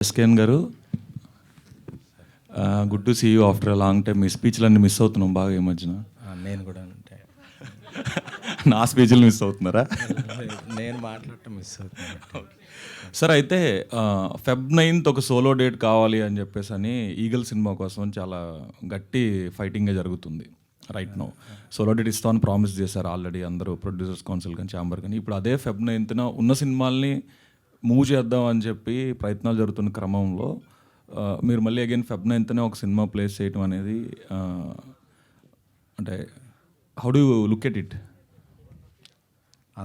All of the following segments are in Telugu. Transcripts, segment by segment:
S K N garu good to see you after long time మీ స్పీచ్లన్నీ మిస్ అవుతున్నాం బాగా ఈ మధ్యన. నేను కూడా అంటే నా స్పీచ్లు మిస్ అవుతున్నారా? నేను మాట్లాడటం మిస్ అవుతున్నాను. సార్ అయితే ఫెబ్ నైన్త్ ఒక సోలో డేట్ కావాలి అని చెప్పేసి అని ఈగల్ సినిమా కోసం చాలా గట్టి ఫైటింగే జరుగుతుంది రైట్ నో సోలో డేట్ ఇస్తామని ప్రామిస్ చేశారు ఆల్రెడీ అందరూ ప్రొడ్యూసర్స్ కౌన్సిల్ కానీ ఛాంబర్ కానీ. ఇప్పుడు అదే ఫెబ్ నైన్త్న ఉన్న సినిమాల్ని మూవ్ చేద్దాం అని చెప్పి ప్రయత్నాలు జరుగుతున్న క్రమంలో మీరు మళ్ళీ అగైన్ ఫెబ్ నైన్త్నే ఒక సినిమా ప్లేస్ చేయటం అనేది అంటే how do look at it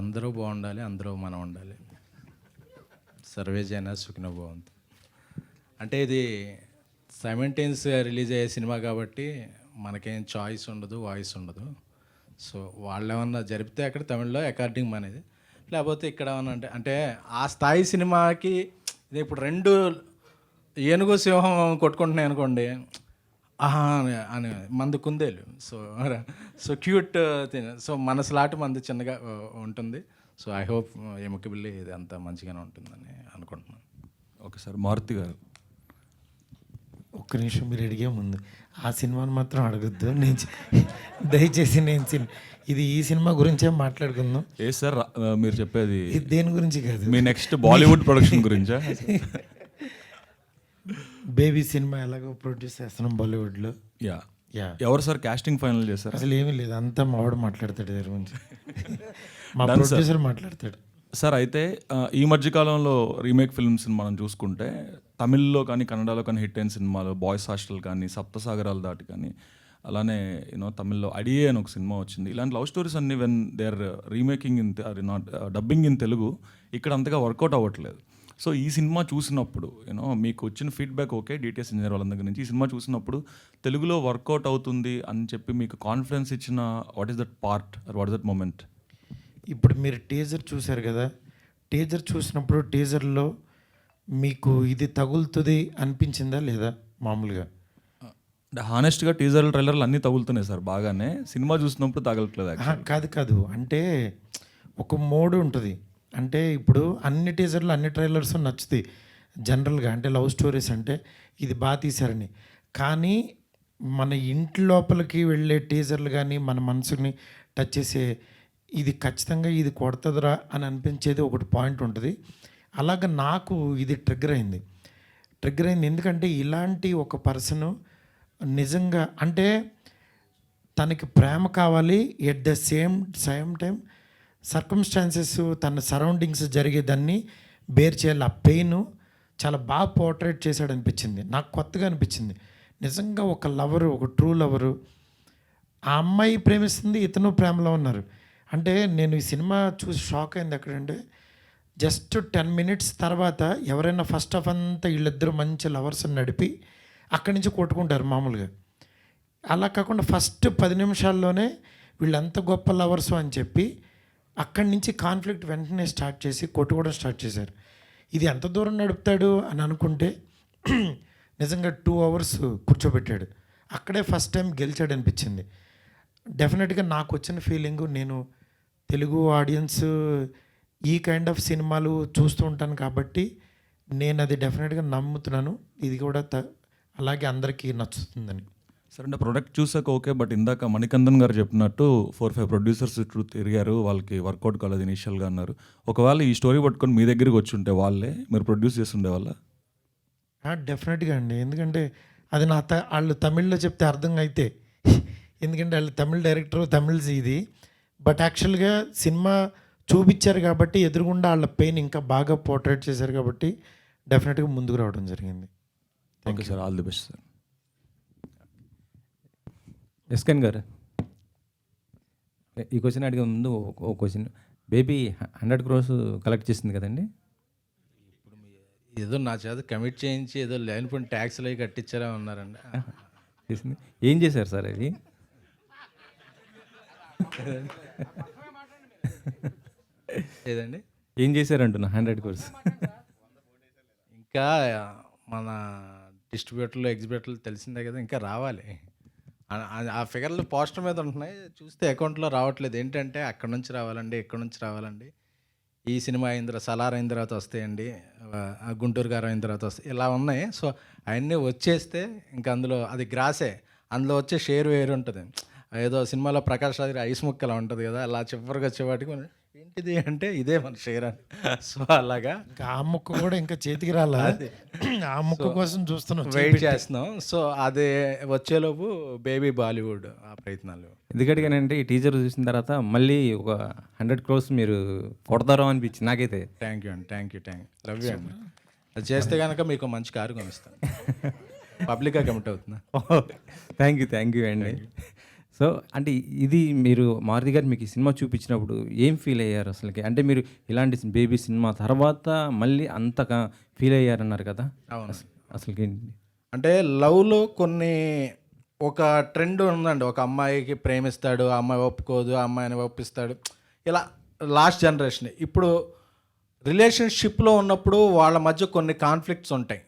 అందరూ బాగుండాలి అందరూ మనం ఉండాలి. సర్వే జన సుఖిన బాగుంది అంటే ఇది సైమెంటైన్స్ రిలీజ్ అయ్యే సినిమా కాబట్టి మనకేం చాయిస్ ఉండదు వాయిస్ ఉండదు. సో వాళ్ళు ఏమన్నా జరిపితే అక్కడ తమిళ్ళో అకార్డింగ్ అనేది లేకపోతే ఇక్కడ అంటే అంటే ఆ స్థాయి సినిమాకి ఇది ఇప్పుడు రెండు ఏనుగు సింహం కొట్టుకుంటున్నాయి అనుకోండి ఆహా అని అని మంది కుందేలు. సో సో క్యూట్ సో మనసులాంటి మంది చిన్నగా ఉంటుంది. సో ఐ హోప్ ఎముకబిల్లి ఇది అంత మంచిగానే ఉంటుందని అనుకుంటున్నాను. ఓకే సార్ మారుతి గారు. ఒక్క నిమిషం మీరు అడిగే ముందు ఆ సినిమాని మాత్రం అడగద్దు. నేను దయచేసి నేను సిన్- ఇది ఈ సినిమా గురించే మాట్లాడుకుందాం. ఏ సార్ మీరు చెప్పేది దేని గురించి కాదు? మీ నెక్స్ట్ బాలీవుడ్ ప్రొడక్షన్ గురించా? బేబీ సినిమా ఎలాగో ప్రొడ్యూస్ చేస్తున్నాం బాలీవుడ్లో. యా. యా. ఎవరు సార్ కాస్టింగ్ ఫైనల్ చేశారు? అసలు ఏమీ లేదు. అంతా మావాడు మాట్లాడతాడు దాని గురించి. మా ప్రొడ్యూసర్ మాట్లాడతాడు. సార్ అయితే ఈ మధ్య కాలంలో రీమేక్ ఫిల్మ్స్ మనం చూసుకుంటే తమిళ్ళో కానీ కన్నడలో కానీ హిట్ అయిన సినిమాలు బాయ్స్ హాస్టల్ కానీ సప్తసాగరాలు దాటి కానీ అలానే యూనో తమిళ్ళో అడియే అని ఒక సినిమా వచ్చింది. ఇలాంటి లవ్ స్టోరీస్ అన్ని when they are remaking in not dubbing in Telugu ఇక్కడ అంతగా వర్కౌట్ అవ్వట్లేదు. సో ఈ సినిమా చూసినప్పుడు యూనో మీకు వచ్చిన ఫీడ్బ్యాక్ ఓకే డీటెయిల్స్ ఇంజనీర్ వాళ్ళ దగ్గర నుంచి ఈ సినిమా చూసినప్పుడు తెలుగులో వర్కౌట్ అవుతుంది అని చెప్పి మీకు కాన్ఫిడెన్స్ ఇచ్చిన what is that part what is that moment ఇప్పుడు మీరు టీజర్ చూశారు కదా టీజర్ చూసినప్పుడు టీజర్లో మీకు ఇది తగులుతుంది అనిపించిందా లేదా మామూలుగా? హానెస్ట్గా టీజర్ ట్రైలర్లు అన్నీ తగులుతున్నాయి సార్ బాగానే. సినిమా చూసినప్పుడు తగలట్లేదు కాదు కాదు. అంటే ఒక మోడ్ ఉంటుంది. అంటే ఇప్పుడు అన్ని టీజర్లు అన్ని ట్రైలర్స్ నచ్చుతాయి జనరల్గా. అంటే లవ్ స్టోరీస్ అంటే ఇది బాగా తీశారని. కానీ మన ఇంటి లోపలికి వెళ్ళే టీజర్లు కానీ మన మనసుని టచ్ చేసే ఇది ఖచ్చితంగా ఇది కొడుతుందిరా అని అనిపించేది ఒకటి పాయింట్ ఉంటుంది. అలాగ నాకు ఇది ట్రిగ్గర్ అయింది. ట్రిగ్గర్ అయింది ఎందుకంటే ఇలాంటి ఒక పర్సన్ నిజంగా అంటే తనకి ప్రేమ కావాలి at the same same time circumstances తన సరౌండింగ్స్ జరిగేదాన్ని బేర్ చేయాలి. ఆ పెయిన్ చాలా బాగా పోర్ట్రేట్ చేశాడు అనిపించింది. నాకు కొత్తగా అనిపించింది. నిజంగా ఒక లవరు ఒక ట్రూ లవరు ఆ అమ్మాయి ప్రేమిస్తుంది ఇతను ప్రేమలో ఉన్నారు. అంటే నేను ఈ సినిమా చూసి షాక్ అయింది ఎక్కడంటే జస్ట్ టెన్ మినిట్స్ తర్వాత ఎవరైనా ఫస్ట్ ఆఫ్ అంతా వీళ్ళిద్దరూ మంచి లవర్స్ నడిపి అక్కడి నుంచి కొట్టుకుంటారు మామూలుగా. అలా కాకుండా ఫస్ట్ పది నిమిషాల్లోనే వీళ్ళంత గొప్ప లవర్స్ అని చెప్పి అక్కడి నుంచి కాన్ఫ్లిక్ట్ వెంటనే స్టార్ట్ చేసి కొట్టుకోవడం స్టార్ట్ చేశారు. ఇది ఎంత దూరం నడుపుతాడు అని అనుకుంటే నిజంగా టూ అవర్స్ కూర్చోబెట్టాడు. అక్కడే ఫస్ట్ టైం గెలిచాడు అనిపించింది డెఫినెట్గా నాకు వచ్చిన ఫీలింగ్ నేను తెలుగు ఆడియన్స్ ఈ కైండ్ ఆఫ్ సినిమాలు చూస్తూ ఉంటాను కాబట్టి నేను అది డెఫినెట్గా నమ్ముతున్నాను. ఇది కూడా త- అలాగే అందరికీ నచ్చుతుందని. సరే అంటే ప్రొడక్ట్ చూసాక ఓకే బట్ ఇందాక మణికందన్ గారు చెప్పినట్టు ఫోర్ ఫైవ్ ప్రొడ్యూసర్స్ చుట్టూ తిరిగారు వాళ్ళకి వర్కౌట్ కాలేదు ఇనిషియల్గా అన్నారు. ఒకవేళ ఈ స్టోరీ పట్టుకొని మీ దగ్గరికి వచ్చి ఉంటే వాళ్ళే మీరు ప్రొడ్యూస్ చేస్తుండే వాళ్ళ? డెఫినెట్గా అండి. ఎందుకంటే అది నా త వాళ్ళు తమిళ్ళో చెప్తే అర్థం అయితే ఎందుకంటే వాళ్ళు తమిళ్ డైరెక్టర్ తమిళ్ ఇది. బట్ యాక్చువల్గా సినిమా చూపించారు కాబట్టి ఎదురుగుండా వాళ్ళ పెయిన్ ఇంకా బాగా పోర్ట్రేట్ చేశారు కాబట్టి డెఫినెట్గా ముందుకు రావడం జరిగింది. Okay sir all the best sir. S K N garu ఈ క్వశ్చన్ అడిగే ముందు ఒక question. Baby hundred crores collect చేసింది కదండి? ఏదో నా చేత కమిట్ చేయించి ఏదో లేనిపోయిన ట్యాక్స్లు అవి కట్టించారా ఉన్నారండి చేసింది. ఏం చేశారు సార్ అది? ఏదండి? ఏం చేశారంటున్నా? హండ్రెడ్ క్రోర్స్ ఇంకా మన డిస్ట్రిబ్యూటర్లు ఎగ్జిబ్యూటర్లు తెలిసిందే కదా ఇంకా రావాలి. ఆ- ఫిగర్లు పోస్టర్ మీద ఉంటున్నాయి. చూస్తే అకౌంట్లో రావట్లేదు. ఏంటంటే అక్కడ నుంచి రావాలండి ఇక్కడ నుంచి రావాలండి. ఈ సినిమా అయిన తర్వాత సలార్ అయిన తర్వాత వస్తాయండి. గుంటూరు గారు అయిన తర్వాత వస్తాయి. ఇలా ఉన్నాయి. సో అవన్నీ వచ్చేస్తే ఇంకా అందులో అది గ్రాసే. అందులో వచ్చే షేర్ వేరు ఉంటుంది. ఏదో సినిమాలో ప్రకాష్ రాజ్ ఐస్ ముక్కలా ఉంటుంది కదా అలా చివరికి వచ్చేవాటికి ఏంటిది అంటే ఇదే మన షేర్ అని సో అలాగా. ఇంకా ఆ ముక్క కూడా ఇంకా చేతికి రాలా? ఆ ముక్క కోసం చూస్తున్నాం వెయిట్ చేస్తున్నాం. సో అదే వచ్చేలోపు బేబీ బాలీవుడ్ ఆ ప్రయత్నాలు. ఎందుకంటే ఈ టీజర్ చూసిన తర్వాత మళ్ళీ ఒక హండ్రెడ్ క్రోర్స్ మీరు కొడతారో అనిపించింది నాకైతే. థ్యాంక్ యూ అండి thank you thank you love you అండి అది చేస్తే కనుక మీకు మంచి కారు కొనిస్తాను. పబ్లిక్గా కమిట్ అవుతుందా? థ్యాంక్ యూ థ్యాంక్ యూ అండి సో అంటే ఇది మీరు మారుతి గారు మీకు ఈ సినిమా చూపించినప్పుడు ఏం ఫీల్ అయ్యారు అసలుకి? అంటే మీరు ఇలాంటి బేబీ సినిమా తర్వాత మళ్ళీ అంతగా ఫీల్ అయ్యారన్నారు కదా? అవును. అసలుకి అంటే లవ్లో కొన్ని ఒక ట్రెండ్ ఉందండి. ఒక అమ్మాయికి ప్రేమిస్తాడు ఆ అమ్మాయి ఒప్పుకోదు ఆ అమ్మాయిని ఒప్పిస్తాడు. ఇలా లాస్ట్ జనరేషన్. ఇప్పుడు రిలేషన్షిప్లో ఉన్నప్పుడు వాళ్ళ మధ్య కొన్ని కాన్ఫ్లిక్ట్స్ ఉంటాయి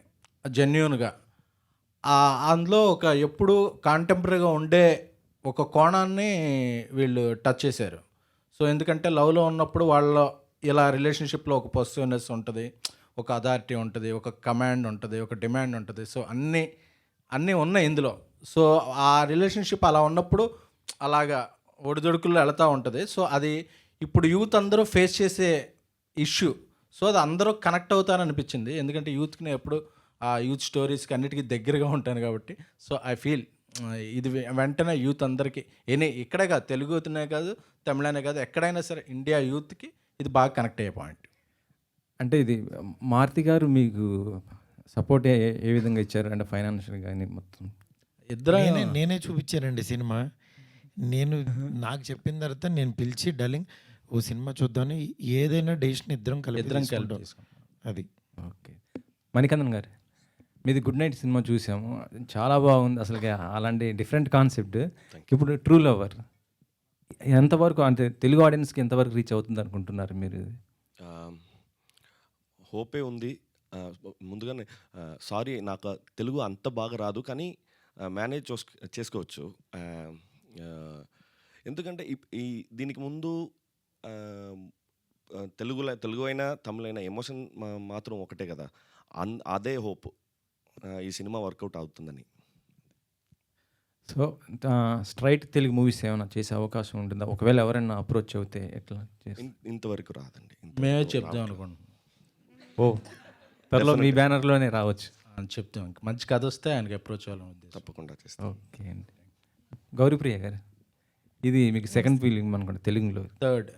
జెన్యున్గా. అందులో ఒక ఎప్పుడు కాంటెంపరీగా ఉండే ఒక కోణాన్ని వీళ్ళు టచ్ చేశారు. సో ఎందుకంటే లవ్లో ఉన్నప్పుడు వాళ్ళ ఇలా రిలేషన్షిప్లో ఒక పొసిటివ్నెస్ ఉంటుంది ఒక అథారిటీ ఉంటుంది ఒక కమాండ్ ఉంటుంది ఒక డిమాండ్ ఉంటుంది. సో అన్నీ అన్నీ ఉన్నాయి ఇందులో. సో ఆ రిలేషన్షిప్ అలా ఉన్నప్పుడు అలాగా ఒడిదొడుకుల్లో వెళుతూ ఉంటుంది. సో అది ఇప్పుడు యూత్ అందరూ ఫేస్ చేసే ఇష్యూ. సో అది అందరూ కనెక్ట్ అవుతారనిపించింది. ఎందుకంటే యూత్కి నేను ఎప్పుడు ఆ యూత్ స్టోరీస్కి అన్నిటికీ దగ్గరగా ఉంటాను కాబట్టి. సో ఐ ఫీల్ ఇది వెంటనే యూత్ అందరికీ ఎనీ ఇక్కడే కాదు తెలుగునే కాదు తమిళనే కాదు ఎక్కడైనా సరే ఇండియా యూత్కి ఇది బాగా కనెక్ట్ అయ్యే పాయింట్. అంటే ఇది మారుతి గారు మీకు సపోర్ట్ ఏ విధంగా ఇచ్చారు? అంటే ఫైనాన్షియల్ కానీ మొత్తం? ఇద్దరు నేనే నేనే చూపించానండి సినిమా. నేను నాకు చెప్పిన తర్వాత నేను పిలిచి డల్లింగ్ ఓ సినిమా చూద్దామని ఏదైనా డెసిషన్ ఇద్దరం కలిపి ఇద్దరం కలిపి. అది. ఓకే. మణికందన్ గారు. మీది గుడ్ నైట్ సినిమా చూసాము. చాలా బాగుంది. అసలు అలాంటి డిఫరెంట్ కాన్సెప్ట్ ఇప్పుడు ట్రూ లవర్ ఎంతవరకు అంటే తెలుగు ఆడియన్స్కి ఎంతవరకు రీచ్ అవుతుంది అనుకుంటున్నారు మీరు హోపే ఉంది. ముందుగానే సారీ నాకు తెలుగు అంత బాగా రాదు కానీ మేనేజ్ చేసుకోవచ్చు. ఎందుకంటే ఈ దీనికి ముందు తెలుగులో తెలుగు అయినా తమిళ అయినా ఎమోషన్ మాత్రం ఒకటే కదా. అన్ అదే హోప్ ఈ సినిమా వర్కౌట్ అవుతుందని. సో స్ట్రైట్ తెలుగు మూవీస్ ఏమైనా చేసే అవకాశం ఉంటుందా? ఒకవేళ ఎవరైనా అప్రోచ్ అవుతే ఎట్లా ఇంతవరకు రాదండి. మేమే. చెప్దాం అనుకుంటున్నాం. ఓ త్వరలో మీ బ్యానర్లోనే రావచ్చు. అని చెప్తాం. ఇంక మంచి కథ వస్తే ఆయనకి అప్రోచ్ అవ్వాలని ఉద్దేశం. తప్పకుండా చేస్తాం. ఓకే అండి. గౌరీప్రియ గారు ఇది మీకు సెకండ్ ఫీలింగ్ అనుకోండి తెలుగులో. థర్డ్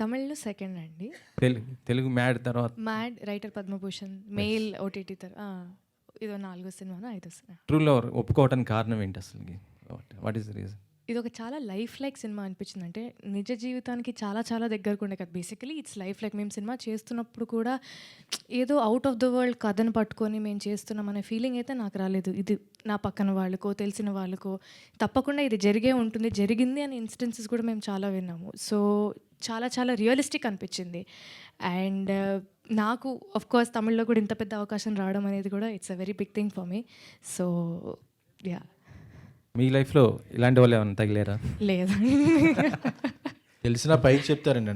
తమిళ్ళో సెకండ్ అండి. తెలుగు తెలుగు మ్యాడ్ తర్వాత. Mad writer Padmabhushan Mail OTT తర్ ఆ, ఇదో నాలుగో సినిమా ఐదో సినిమా? ట్రూ లవర్ ఒప్పుకోవడానికి కారణం ఏంటి అసలుకి? వాట్ ఈస్ ద రీజన్ ఇది ఒక చాలా లైఫ్ లైక్ సినిమా అనిపించింది అంటే నిజ జీవితానికి చాలా చాలా దగ్గరకు ఉండే కదా. బేసికలీ ఇట్స్ లైఫ్ లైక్ మేము సినిమా చేస్తున్నప్పుడు కూడా ఏదో అవుట్ ఆఫ్ ద వరల్డ్ కథను పట్టుకొని మేము చేస్తున్నాం అనే ఫీలింగ్ అయితే నాకు రాలేదు. ఇది నా పక్కన వాళ్ళకో తెలిసిన వాళ్ళకో. తప్పకుండా ఇది జరిగే ఉంటుంది. జరిగింది అనే ఇన్స్టెన్సెస్ కూడా మేము చాలా విన్నాము. సో చాలా చాలా రియలిస్టిక్ అనిపించింది అండ్ నాకు అఫ్ కోర్స్ తమిళ్ళో కూడా ఇంత పెద్ద అవకాశం రావడం అనేది కూడా it's a very big thing for me. So yeah. మీ లైఫ్లో ఇలాంటి వాళ్ళు ఏమైనా తగిలేరా? లేదు. తెలిసిన పైకి చెప్తారండి